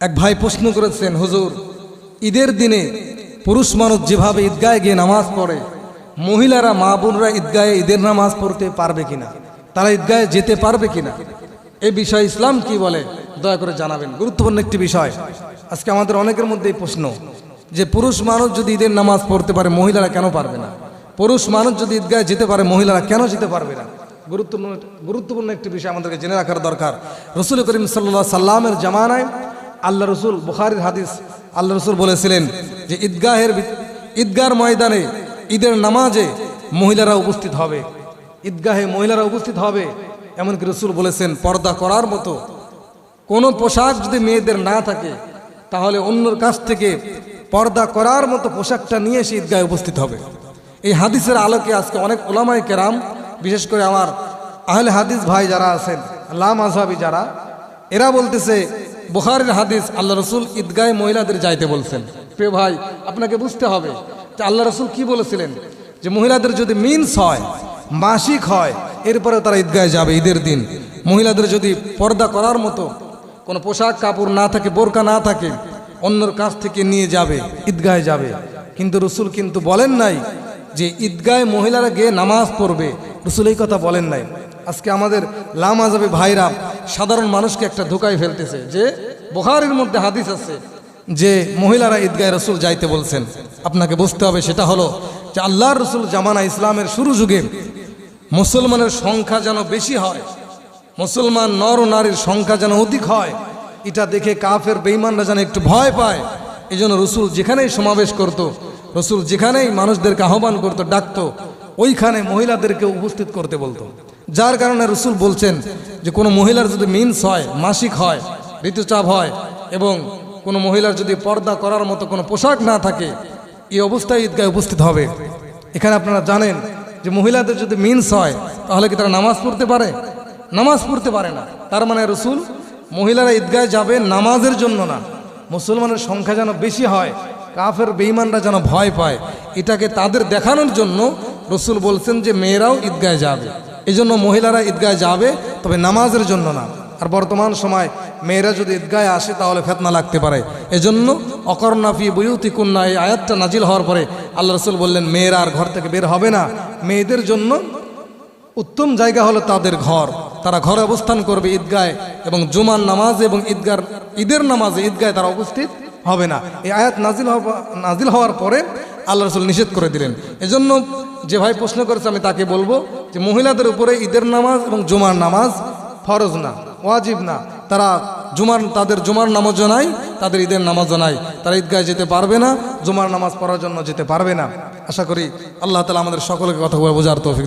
এক ভাই প্রশ্ন করেছেন, হুজুর, ঈদের দিনে পুরুষ মানুষ যেভাবে ঈদগাহে গিয়ে নামাজ পড়ে, মহিলারা মা বোনরা ঈদগাহে ঈদের নামাজ পড়তে পারবে কিনা? তারা ঈদগাহে যেতে পারবে কিনা? এই বিষয়ে ইসলাম কি বলে? দয়া করে জানাবেন। গুরুত্বপূর্ণ একটি বিষয়। আজকে আমাদের অনেকের মধ্যে এই প্রশ্ন যে, পুরুষ মানুষ যদি ঈদের নামাজ পড়তে পারে, মহিলারা কেন পারবে না? পুরুষ মানুষ যদি ঈদগাহে যেতে পারে, মহিলারা কেন যেতে পারবে না? গুরুত্বপূর্ণ গুরুত্বপূর্ণ একটি বিষয় আমাদেরকে জেনে রাখার দরকার। রসুল করিম সাল্লা সাল্লামের জামানায় আল্লাহ রসুল, বুখারির হাদিস, আল্লাহ রসুল বলেছিলেন যে ঈদগাহের ঈদগার ময়দানে ঈদের নামাজে মহিলারা উপস্থিত হবে। ঈদগাহে মহিলারা উপস্থিত হবে, এমনকি রসুল বলেছেন, পর্দা করার মতো কোনো পোশাক যদি মেয়েদের না থাকে, তাহলে অন্যর কাছ থেকে পর্দা করার মতো পোশাকটা নিয়ে সে ঈদগাহে উপস্থিত হবে। এই হাদিসের আলোকে আজকে অনেক ওলামায় কেরাম, বিশেষ করে আমার আহলে হাদিস ভাই যারা আছেন লাম আজহাবি যারা, এরা বলতেছে বুখারের হাদিস, আল্লাহ রসুল ঈদগাহে মহিলাদের যাইতে বলছেন। প্রিয় ভাই, আপনাকে বুঝতে হবে যে আল্লাহ রসুল কি বলেছিলেন? যে মহিলাদের যদি মিন্স হয়, মাসিক হয় এরপরে তারা ঈদগাহে যাবে ঈদের দিন। মহিলাদের যদি পর্দা করার মতো কোনো পোশাক কাপড় না থাকে, বোরকা না থাকে, অন্যর কাছ থেকে নিয়ে যাবে, ঈদগাহে যাবে। কিন্তু রসুল কিন্তু বলেন নাই যে ঈদগাহে মহিলারা গিয়ে নামাজ পড়বে। রসুল এই কথা বলেন নাই। আজকে আমাদের লামা যাবে ভাইরা সাধারণ মানুষকে একটা ধোকায় ফেলতেছে। যে বোখারের মধ্যে হাদিস আছে, যে মহিলারা ঈদগাহে রসুল যাইতে বলছেন। আপনাকে বুঝতে হবে সেটা হলো যে আল্লাহর রসুল জামানা ইসলামের শুরু যুগে মুসলমানের সংখ্যা যেন বেশি হয়, মুসলমান নর নারীর সংখ্যা যেন অধিক হয়, এটা দেখে কাফের বেইমানরা যেন একটু ভয় পায়। এই জন্য রসুল যেখানেই সমাবেশ করত, রসুল যেখানেই মানুষদেরকে আহ্বান করতো, ডাকতো, ওইখানে মহিলাদেরকে উপস্থিত করতে বলতো। যার কারণে রসুল বলছেন যে কোনো মহিলার যদি মিন্স হয়, মাসিক হয় ঋতুচাপ হয় এবং কোনো মহিলার যদি পর্দা করার মতো কোনো পোশাক না থাকে, এই অবস্থায় ঈদগায় উপস্থিত হবে। এখানে আপনারা জানেন যে মহিলাদের যদি মিন্স হয়, তাহলে কি তারা নামাজ পড়তে পারে? নামাজ পড়তে পারে না। তার মানে রসুল, মহিলারা ঈদগায় যাবে নামাজের জন্য না। মুসলমানের সংখ্যা যেন বেশি হয়, কাফের, বেঈমানরা যেন ভয় পায়, এটাকে তাদের দেখানোর জন্য রসুল বলছেন যে মেয়েরাও ঈদগায় যাবে। এই জন্য মহিলারা ঈদগায় যাবে, তবে নামাজের জন্য না। আর বর্তমান সময় মেয়েরা যদি ঈদগায় আসে, তাহলে ফেতনা লাগতে পারে। এজন্য অকর্ণাফি বইউতি কন্যা এই আয়াতটা নাজিল হওয়ার পরে আল্লাহ রসুল বললেন, মেয়েরা আর ঘর থেকে বের হবে না। মেয়েদের জন্য উত্তম জায়গা হলো তাদের ঘর। তারা ঘরে অবস্থান করবে ঈদগায় এবং জুমার নামাজ এবং ঈদগার, ঈদের নামাজে ঈদগায় তারা উপস্থিত হবে না। এই আয়াত নাজিল হওয়া, নাজিল হওয়ার পরে আল্লাহ রসুল নিষেধ করে দিলেন। এজন্য যে ভাই প্রশ্ন করেছে, আমি তাকে বলব যে মহিলাদের উপরে ঈদের নামাজ এবং জুমার নামাজ ফরজ না, ওয়াজিব না। তারা জুমার, তাদের জুমার নামাজও নাই, তাদের ঈদের নামাজও নাই। তারা ঈদগায় যেতে পারবে না, জুমার নামাজ পড়ার জন্য যেতে পারবে না। আশা করি আল্লাহ তালা আমাদের সকলকে কথা বোঝার তৌফিক